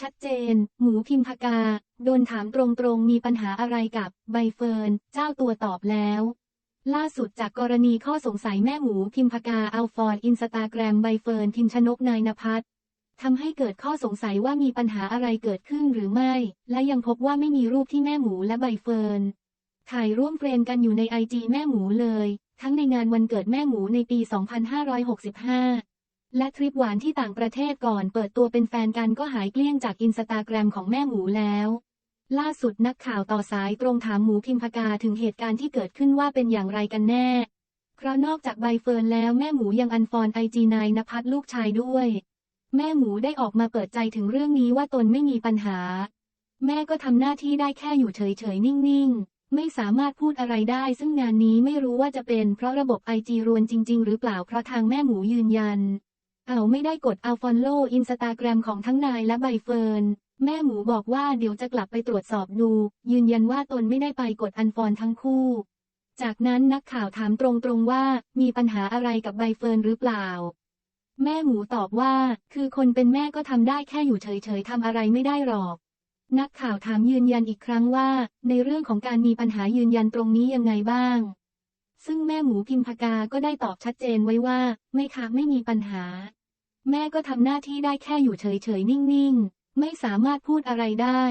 ชัดเจน หมูพิมพากา โดนถามตรงๆ มีปัญหาอะไรกับใบเฟิร์น เจ้าตัวตอบแล้ว ล่าสุดจากกรณีข้อสงสัยแม่หมูพิมพากาเอาฟอร์ดอินสตาแกรมใบเฟิร์นพิมชนกนายนภัสทำให้เกิดข้อสงสัยว่ามีปัญหาอะไรเกิดขึ้นหรือไม่ และยังพบว่าไม่มีรูปที่แม่หมูและใบเฟิร์นถ่ายร่วมเฟรมกันอยู่ในไอจีแม่หมูเลย ทั้งในงานวันเกิดแม่หมูในปี 2565 และทริปหวานที่ต่างประเทศก่อนเปิดตัวเป็นแฟนกันก็หายเกลี้ยงจากอินสตาแกรมของแม่หมูแล้ว ล่าสุดนักข่าวต่อสายตรงถามหมูพิมพากาถึงเหตุการณ์ที่เกิดขึ้นว่าเป็นอย่างไรกันแน่ เพราะนอกจากใบเฟิร์นแล้วแม่หมูยังอันฟอนไอจีนายนภัสลูกชายด้วย แม่หมูได้ออกมาเปิดใจถึงเรื่องนี้ว่าตนไม่มีปัญหา แม่ก็ทำหน้าที่ได้แค่อยู่เฉยๆนิ่งๆ ไม่สามารถพูดอะไรได้ ซึ่งงานนี้ไม่รู้ว่าจะเป็นเพราะระบบไอจีรวนจริง ๆ หรือเปล่าเพราะทางแม่หมูยืนยัน เอาไม่ได้กดเอาฟอลโล่อินสตาแกรมของทั้งนายและใบเฟิร์น แม่หมูบอกว่าเดี๋ยวจะกลับไปตรวจสอบดู ยืนยันว่าตนไม่ได้ไปกดอันฟอนทั้งคู่ จากนั้นนักข่าวถามตรงๆว่า มีปัญหาอะไรกับใบเฟิร์นหรือเปล่า แม่หมูตอบว่า คือคนเป็นแม่ก็ทำได้แค่อยู่เฉยๆทำอะไรไม่ได้หรอกนักข่าวถามยืนยันอีกครั้งว่า ในเรื่องของการมีปัญหายืนยันตรงนี้ยังไงบ้าง ซึ่งแม่หมูพิมพากาก็ได้ตอบชัดเจนไว้ว่า ไม่ค่ะไม่มีปัญหา แม่ก็ทำหน้าที่ได้แค่อยู่เฉยๆ นิ่งๆ ไม่สามารถพูดอะไรได้